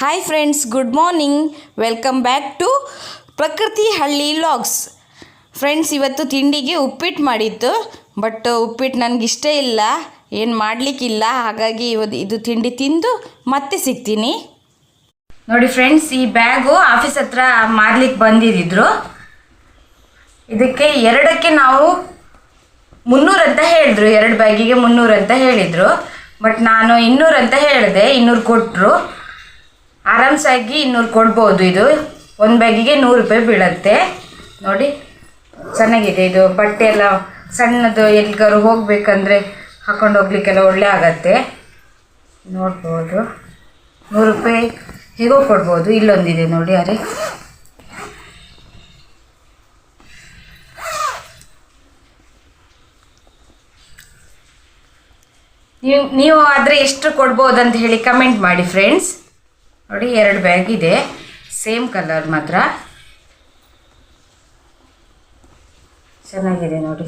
Hi friends good morning welcome back to Prakruthi Halli logs friends ಇವತ್ತು ತಿಂಡಿಗೆ ಉಪ್ಪಿಟ್ಟು ಮಾಡಿತ್ತು but ಉಪ್ಪಿಟ್ಟು ನನಗಿಷ್ಟ ಇಲ್ಲ. ಏನು ಮಾಡಲಿಕ್ಕಿಲ್ಲ, ಹಾಗಾಗಿ ಇವತ್ತು ಇದು ತಿಂಡಿ ತಿಂದು ಮತ್ತೆ ಸಿಗ್ತೀನಿ. ನೋಡಿ ಫ್ರೆಂಡ್ಸ್ ಈ ಬ್ಯಾಗು ಆಫೀಸ್ ಹತ್ರ ಮಾರ್ಲಿಕ್ಕೆ ಬಂದಿದ್ದಿದ್ರು. ಇದಕ್ಕೆ ಎರಡಕ್ಕೆ ನಾವು ಮುನ್ನೂರು ಅಂತ ಹೇಳಿದ್ರು. ಎರಡು ಬ್ಯಾಗಿಗೆ ಮುನ್ನೂರು ಅಂತ ಹೇಳಿದರು. ಬಟ್ ನಾನು ಇನ್ನೂರು ಅಂತ ಹೇಳಿದೆ, ಇನ್ನೂರು ಕೊಟ್ಟರು ಆರಾಮ್ಸಾಗಿ ಇನ್ನೂರು ಕೊಡ್ಬೋದು ಇದು. ಒಂದು ಬ್ಯಾಗಿಗೆ ನೂರು ರೂಪಾಯಿ ಬೀಳುತ್ತೆ. ನೋಡಿ, ಚೆನ್ನಾಗಿದೆ ಇದು. ಬಟ್ಟೆ ಎಲ್ಲ ಸಣ್ಣದು ಎಲ್ಲಿಗಾರು ಹೋಗಬೇಕಂದ್ರೆ ಹಾಕೊಂಡು ಹೋಗ್ಲಿಕ್ಕೆಲ್ಲ ಒಳ್ಳೆ ಆಗತ್ತೆ. ನೋಡ್ಬೋದು. ನೂರು ರೂಪಾಯಿ ಹೇಗೋ ಕೊಡ್ಬೋದು. ಇಲ್ಲೊಂದಿದೆ ನೋಡಿ ಅರೆ. ನೀವು ನೀವು ಆದರೆ ಎಷ್ಟು ಕೊಡ್ಬೋದು ಅಂತ ಹೇಳಿ ಕಮೆಂಟ್ ಮಾಡಿ ಫ್ರೆಂಡ್ಸ್ ನೋಡಿ, ಎರಡು ಬ್ಯಾಗ್ ಇದೆ. ಸೇಮ್ ಕಲರ್ ಮಾತ್ರ. ಚೆನ್ನಾಗಿದೆ ನೋಡಿ.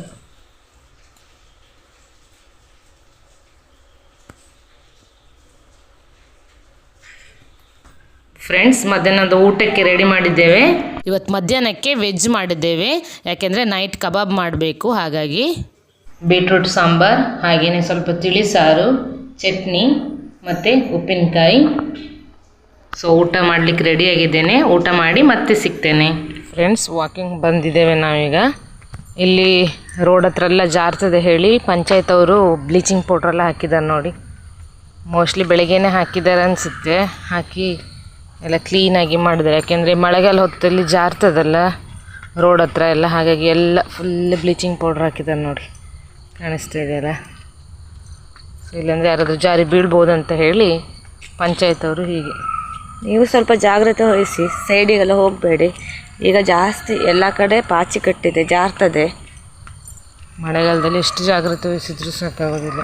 ಫ್ರೆಂಡ್ಸ್ ಮಧ್ಯಾಹ್ನದ ಊಟಕ್ಕೆ ರೆಡಿ ಮಾಡಿದ್ದೇವೆ. ಇವತ್ತು ಮಧ್ಯಾಹ್ನಕ್ಕೆ ವೆಜ್ ಮಾಡಿದ್ದೇವೆ. ಯಾಕೆಂದರೆ ನೈಟ್ ಕಬಾಬ್ ಮಾಡಬೇಕು, ಹಾಗಾಗಿ. ಬೀಟ್ರೂಟ್ ಸಾಂಬಾರ್ ಹಾಗೆಯೇ ಸ್ವಲ್ಪ ತಿಳಿಸಾರು ಚಟ್ನಿ, ಮತ್ತು ಉಪ್ಪಿನಕಾಯಿ. ಸೊ ಊಟ ಮಾಡಲಿಕ್ಕೆ ರೆಡಿಯಾಗಿದ್ದೇನೆ ಊಟ ಮಾಡಿ ಮತ್ತೆ ಸಿಗ್ತೇನೆ. ಫ್ರೆಂಡ್ಸ್ ವಾಕಿಂಗ್ ಬಂದಿದ್ದೇವೆ ನಾವೀಗ. ಇಲ್ಲಿ ರೋಡ್ ಹತ್ರ ಎಲ್ಲ ಜಾರ್ತದೆ ಹೇಳಿ. ಪಂಚಾಯತ್ ಅವರು ಬ್ಲೀಚಿಂಗ್ ಪೌಡ್ರೆಲ್ಲ ಹಾಕಿದ್ದಾರೆ ನೋಡಿ. ಮೋಸ್ಟ್ಲಿ ಬೆಳಗ್ಗೆನೇ ಹಾಕಿದ್ದಾರೆ ಅನಿಸುತ್ತೆ. ಹಾಕಿ ಎಲ್ಲ ಕ್ಲೀನಾಗಿ ಮಾಡಿದ್ದಾರೆ. ಯಾಕೆಂದರೆ ಮಳೆಗಾಲ ಹೊತ್ತಲ್ಲಿ ಜಾರ್ತದಲ್ಲ ರೋಡ್ ಹತ್ರ ಎಲ್ಲ. ಹಾಗಾಗಿ ಎಲ್ಲ ಫುಲ್ ಬ್ಲೀಚಿಂಗ್ ಪೌಡ್ರ್ ಹಾಕಿದ್ದಾರೆ ನೋಡಿ. ಕಾಣಿಸ್ತಾ ಇದೆಯಲ್ಲ ಇಲ್ಲಾಂದರೆ ಯಾರಾದರೂ ಜಾರಿ ಅಂತ ಹೇಳಿ ಪಂಚಾಯತ್ ಅವರು ಹೀಗೆ. ನೀವು ಸ್ವಲ್ಪ ಜಾಗ್ರತೆ ವಹಿಸಿ ಸೈಡಿಗೆಲ್ಲ ಹೋಗಬೇಡಿ. ಈಗ ಜಾಸ್ತಿ ಎಲ್ಲ ಕಡೆ ಪಾಚಿ ಕಟ್ಟಿದೆ ಜಾರ್ತದೆ. ಮಳೆಗಾಲದಲ್ಲಿ ಎಷ್ಟು ಜಾಗ್ರತೆ ವಹಿಸಿದ್ರೂ ಸಾಕಾಗೋದಿಲ್ಲ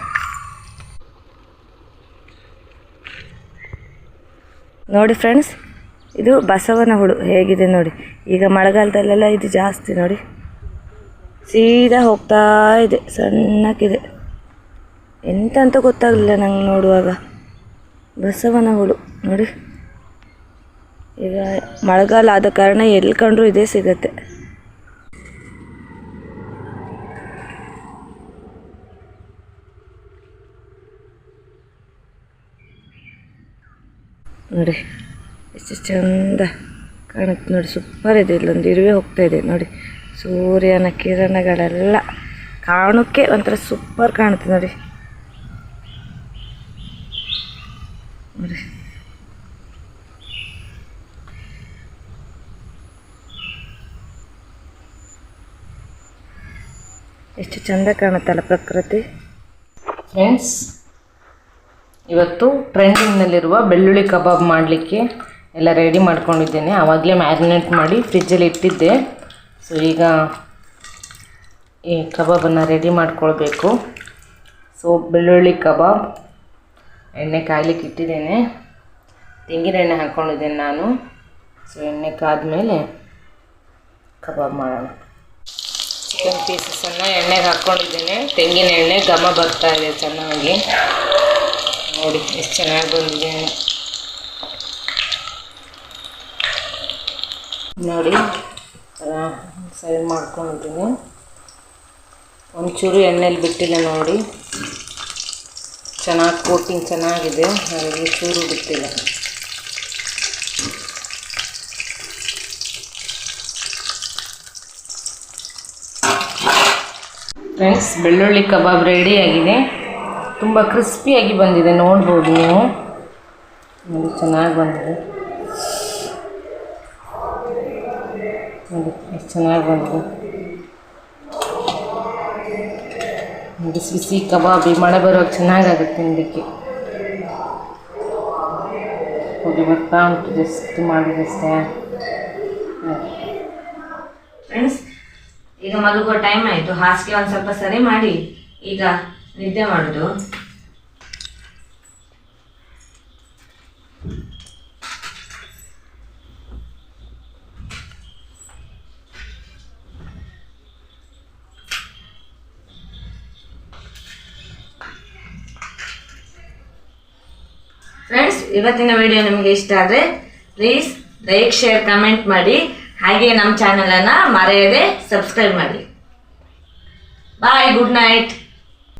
ನೋಡಿ ಫ್ರೆಂಡ್ಸ್ ಇದು ಬಸವನ ಹುಳು ಹೇಗಿದೆ ನೋಡಿ. ಈಗ ಮಳೆಗಾಲದಲ್ಲೆಲ್ಲ ಇದು ಜಾಸ್ತಿ ನೋಡಿ. ಸೀದಾ ಹೋಗ್ತಾ ಇದೆ ಸಣ್ಣಕ್ಕಿದೆ. ಎಂತ ಅಂತ ಗೊತ್ತಾಗಲಿಲ್ಲ ನಂಗೆ ನೋಡುವಾಗ. ಬಸವನ ಹುಳು ನೋಡಿ. ಈಗ ಮಳೆಗಾಲ ಆದ ಕಾರಣ ಎಲ್ಲಿ ಕಂಡ್ರೂ ಇದೇ ಸಿಗುತ್ತೆ. ನೋಡಿ, ಎಷ್ಟು ಚಂದ ಕಾಣುತ್ತೆ ನೋಡಿ ಸೂಪರ್ ಇದೆ, ಇಲ್ಲೊಂದು ಇರುವೆ ಹೋಗ್ತಾ ಇದೆ ನೋಡಿ. ಸೂರ್ಯನ ಕಿರಣಗಳೆಲ್ಲ ಕಾಣೋಕ್ಕೆ ಒಂಥರ ಸೂಪರ್ ಕಾಣುತ್ತೆ ನೋಡಿ. ನೋಡಿ. ಎಷ್ಟು ಚಂದ ಕಾಣುತ್ತಲ್ಲ ಪ್ರಕೃತಿ. ಫ್ರೆಂಡ್ಸ್ ಇವತ್ತು ಟ್ರೆಂಡಿಂಗ್ನಲ್ಲಿರುವ ಬೆಳ್ಳುಳ್ಳಿ ಕಬಾಬ್ ಮಾಡಲಿಕ್ಕೆ ಎಲ್ಲ ರೆಡಿ ಮಾಡ್ಕೊಂಡಿದ್ದೇನೆ. ಆವಾಗಲೇ ಮ್ಯಾರಿನೇಟ್ ಮಾಡಿ ಫ್ರಿಜ್ಜಲ್ಲಿ ಇಟ್ಟಿದ್ದೆ. ಸೊ ಈಗ ಈ ಕಬಾಬನ್ನು ರೆಡಿ ಮಾಡ್ಕೊಳ್ಬೇಕು. ಸೊ ಬೆಳ್ಳುಳ್ಳಿ ಕಬಾಬ್, ಎಣ್ಣೆ ಕಾಯ್ಲಿಕ್ಕೆ ಇಟ್ಟಿದ್ದೇನೆ. ತೆಂಗಿನ ಎಣ್ಣೆ ಹಾಕ್ಕೊಂಡಿದ್ದೇನೆ ನಾನು. ಸೊ ಎಣ್ಣೆ ಕಾದ ಮೇಲೆ ಕಬಾಬ್ ಮಾಡೋಣ. ಚಿಕನ್ ಪೀಸಸನ್ನು ಎಣ್ಣೆಗೆ ಹಾಕ್ಕೊಂಡಿದ್ದೇನೆ ತೆಂಗಿನ ಎಣ್ಣೆ ಘಮ ಬರ್ತಾ ಇದೆ ಚೆನ್ನಾಗಿ. ನೋಡಿ, ಎಷ್ಟು ಚೆನ್ನಾಗಿ ಬಂದಿದೆ ನೋಡಿ ಸರ್ವ್ ಮಾಡ್ಕೊಂಡಿದ್ದೀನಿ. ಒಂಚೂರು ಎಣ್ಣೆಲಿ ಬಿಟ್ಟಿಲ್ಲ ನೋಡಿ. ಚೆನ್ನಾಗಿ ಕೋಟಿಂಗ್ ಚೆನ್ನಾಗಿದೆ. ಹಾಗಾಗಿ ಚೂರು ಬಿಟ್ಟಿಲ್ಲ. ಫ್ರೆಂಡ್ಸ್ ಬೆಳ್ಳುಳ್ಳಿ ಕಬಾಬ್ ರೆಡಿಯಾಗಿದೆ ತುಂಬ ಕ್ರಿಸ್ಪಿಯಾಗಿ ಬಂದಿದೆ, ನೋಡ್ಬೋದು ನೀವು. ನೋಡಿ, ಚೆನ್ನಾಗಿ ಬಂದಿದೆ. ನೋಡಿ, ಎಷ್ಟು ಚೆನ್ನಾಗಿ ಬಂದಿದೆ. ಬಿಸಿ ಕಬಾಬ್ ಈ ಮಳೆ ಬರೋವಾಗ ಚೆನ್ನಾಗಾಗುತ್ತೆ ತಿನ್ನಲಿಕ್ಕೆ ಹೋಗಿ ಬರ್ತಾ ಉಂಟು ಜಸ್ಟ್ ಮಾಡಿದಷ್ಟೇ. ಫ್ರೆಂಡ್ಸ್ ಈಗ ಮಲಗುವ ಟೈಮ್ ಆಯಿತು. ಹಾಸಿಗೆ ಒಂದು ಸ್ವಲ್ಪ ಸರಿ ಮಾಡಿ ಈಗ ನಿದ್ದೆ ಮಾಡೋದು. ಫ್ರೆಂಡ್ಸ್ ಇವತ್ತಿನ ವಿಡಿಯೋ ನಿಮಗೆ ಇಷ್ಟ ಆದರೆ ಪ್ಲೀಸ್ ಲೈಕ್ ಶೇರ್ ಕಮೆಂಟ್ ಮಾಡಿ. ಹಾಗೆ ನಮ್ಮ ಚಾನಲನ್ನು ಮರೆಯದೆ ಸಬ್ಸ್ಕ್ರೈಬ್ ಮಾಡಿ. Bye good night